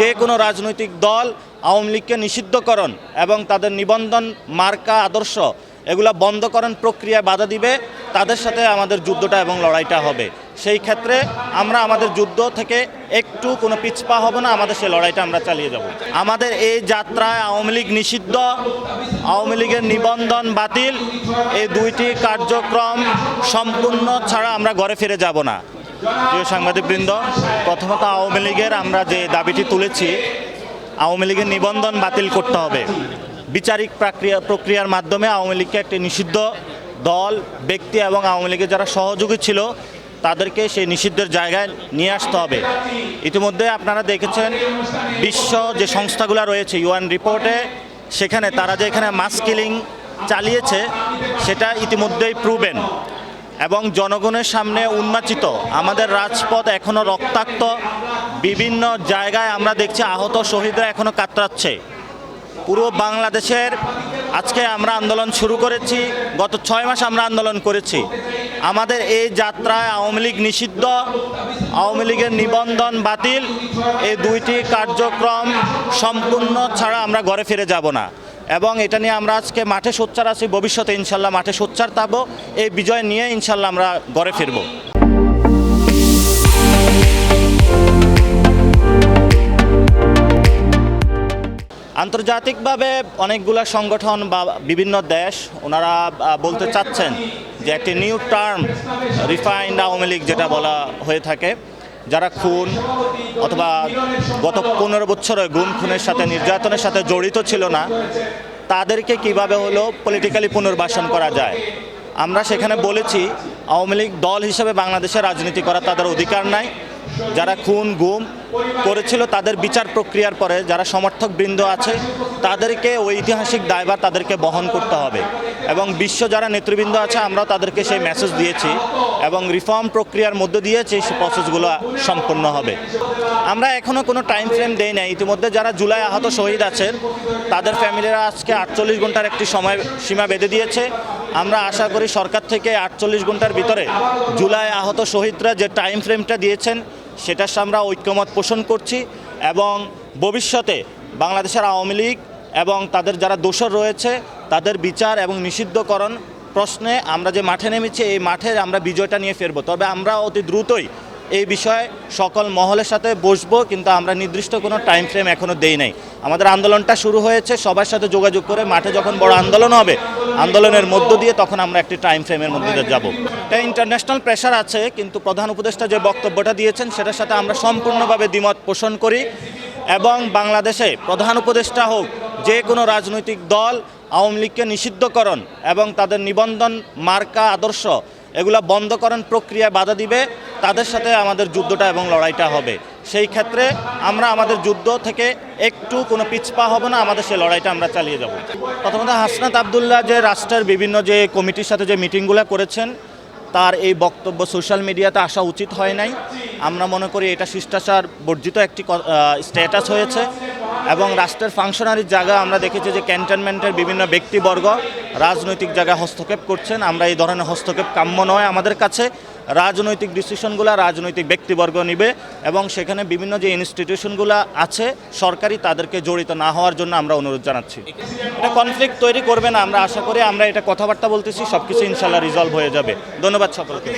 যে কোনো রাজনৈতিক দল আওয়ামী লীগকে নিষিদ্ধকরণ এবং তাদের নিবন্ধন, মার্কা, আদর্শ এগুলা বন্ধকরণ প্রক্রিয়ায় বাধা দিবে, তাদের সাথে আমাদের যুদ্ধটা এবং লড়াইটা হবে। সেই ক্ষেত্রে আমরা আমাদের যুদ্ধ থেকে একটু কোনো পিছপা হব না, আমাদের সেই লড়াইটা আমরা চালিয়ে যাব। আমাদের এই যাত্রায় আওয়ামী লীগ নিষিদ্ধ, আওয়ামী লীগের নিবন্ধন বাতিল, এই দুইটি কার্যক্রম সম্পূর্ণ ছাড়া আমরা ঘরে ফিরে যাব না। প্রিয় সাংবাদিকবৃন্দ, প্রথমত আওয়ামী লীগের আমরা যে দাবিটি তুলেছি, আওয়ামী লীগের নিবন্ধন বাতিল করতে হবে। বিচারিক প্রক্রিয়া, প্রক্রিয়ার মাধ্যমে আওয়ামী লীগকে একটি নিষিদ্ধ দল, ব্যক্তি এবং আওয়ামী লীগের যারা সহযোগী ছিল, তাদেরকে সেই নিষিদ্ধের জায়গায় নিয়ে আসতে হবে। ইতিমধ্যে আপনারা দেখেছেন, বিশ্ব যে সংস্থাগুলো রয়েছে ইউএন রিপোর্টে সেখানে তারা যে এখানে মাস কিলিং চালিয়েছে, সেটা ইতিমধ্যেই প্রুভেন এবং জনগণের সামনে উন্মাচিত। আমাদের রাজপথ এখনও রক্তাক্ত। বিভিন্ন জায়গায় আমরা দেখছি আহত শহীদরা এখনও কাতরাচ্ছে। পুরো বাংলাদেশের আজকে আমরা আন্দোলন শুরু করেছি। গত ছয় মাস আমরা আন্দোলন করেছি। আমাদের এই যাত্রায় আওয়ামী লীগ নিষিদ্ধ। আওয়ামী লীগের নিবন্ধন বাতিল। এই দুইটি কার্যক্রম সম্পূর্ণ ছাড়া আমরা ঘরে ফিরে যাব না। এবং এটা নিয়ে আমরা আজকে মাঠে সোচ্চার আছি, ভবিষ্যতে ইনশাল্লাহ মাঠে সোচ্চার থাকব এই বিজয় নিয়ে ইনশাল্লাহ আমরা গড়ে ফিরবো। আন্তর্জাতিকভাবে অনেকগুলো সংগঠন বা বিভিন্ন দেশ, ওনারা বলতে চাচ্ছেন যে একটি new term, refined Awami League যেটা বলা হয়ে থাকে। যারা খুন অথবা গত পনেরো বছরে গুম, খুনের সাথে নির্যাতনের সাথে জড়িত ছিল না, তাদেরকে কীভাবে হলো পলিটিক্যালি পুনর্বাসন করা যায়? আমরা সেখানে বলেছি, আওয়ামী লীগ দল হিসেবে বাংলাদেশে রাজনীতি করা তাদের অধিকার নাই। যারা খুন, গুম করেছিল তাদের বিচার প্রক্রিয়ার পরে যারা সমর্থক বৃন্দ আছে, তাদেরকে ঐতিহাসিক দায়ভার তাদেরকে বহন করতে হবে। এবং বিশ্ব যারা নেতৃবৃন্দ আছে, আমরাও তাদেরকে সেই মেসেজ দিয়েছি এবং রিফর্ম প্রক্রিয়ার মধ্য দিয়ে সেই প্রসেসগুলো সম্পন্ন হবে। আমরা এখনও কোনো টাইম ফ্রেম দেই নাই। ইতিমধ্যে যারা জুলাই আহত শহীদ আছেন তাদের ফ্যামিলিরা আজকে আটচল্লিশ ঘণ্টার একটি সময় সীমা বেঁধে দিয়েছে। আমরা আশা করি সরকার থেকে আটচল্লিশ ঘণ্টার ভিতরে জুলাই আহত শহীদরা যে টাইম ফ্রেমটা দিয়েছেন সেটার আমরা ঐক্যমত পোষণ করছি এবং ভবিষ্যতে বাংলাদেশের আওয়ামী লীগ এবং তাদের যারা দোষর রয়েছে, তাদের বিচার এবং নিষিদ্ধকরণ প্রশ্নে আমরা যে মাঠে নেমেছি, এই মাঠে আমরা বিজয়টা নিয়ে ফেরবো। তবে আমরা অতি দ্রুতই এই বিষয়ে সকল মহলের সাথে বসবো, কিন্তু আমরা নির্দিষ্ট কোনো টাইম ফ্রেম এখনও দেই নাই। আমাদের আন্দোলনটা শুরু হয়েছে, সবার সাথে যোগাযোগ করে মাঠে যখন বড় আন্দোলন হবে, আন্দোলনের মধ্য দিয়ে তখন আমরা একটি টাইম ফ্রেমের মধ্যে দিয়ে যাব। এটা ইন্টারন্যাশনাল প্রেশার আছে, কিন্তু প্রধান উপদেষ্টা যে বক্তব্যটা দিয়েছেন, সেটার সাথে আমরা সম্পূর্ণভাবে দ্বিমত পোষণ করি এবং বাংলাদেশে প্রধান উপদেষ্টা হোক, যে কোনো রাজনৈতিক দল আওয়ামী লীগকে নিষিদ্ধকরণ এবং তাদের নিবন্ধন, মার্কা, আদর্শ এগুলা বন্ধকরণ প্রক্রিয়া বাধা দিবে, তাদের সাথে আমাদের যুদ্ধটা এবং লড়াইটা হবে। সেই ক্ষেত্রে আমরা আমাদের যুদ্ধ থেকে একটু কোনো পিছপা হব না, আমাদের সেই লড়াইটা আমরা চালিয়ে যাব। প্রথমত হাসনাত আবদুল্লাহ যে রাষ্ট্রের বিভিন্ন যে কমিটির সাথে যে মিটিংগুলো করেছেন, তার এই বক্তব্য সোশ্যাল মিডিয়াতে আসা উচিত হয় নাই। আমরা মনে করি এটা শিষ্টাচার বর্জিত একটি স্ট্যাটাস হয়েছে। এবং রাষ্ট্রের ফাংশনারির জায়গা আমরা দেখেছি যে ক্যান্টনমেন্টের বিভিন্ন ব্যক্তিবর্গ রাজনৈতিক জায়গায় হস্তক্ষেপ করছেন। আমরা এই ধরনের হস্তক্ষেপ কাম্য নয় আমাদের কাছে। রাজনৈতিক ডিসিশনগুলো রাজনৈতিক ব্যক্তিবর্গ নিবে এবং সেখানে বিভিন্ন যে ইনস্টিটিউশনগুলো আছে, সরকারি তাদেরকে জড়িত না হওয়ার জন্য আমরা অনুরোধ জানাচ্ছি। এটা কনফ্লিক্ট তৈরি করবে না, আমরা আশা করি আমরা এটা কথাবার্তা বলতেছি সব কিছু ইনশাল্লাহ রিজলভ হয়ে যাবে। ধন্যবাদ সকলকে।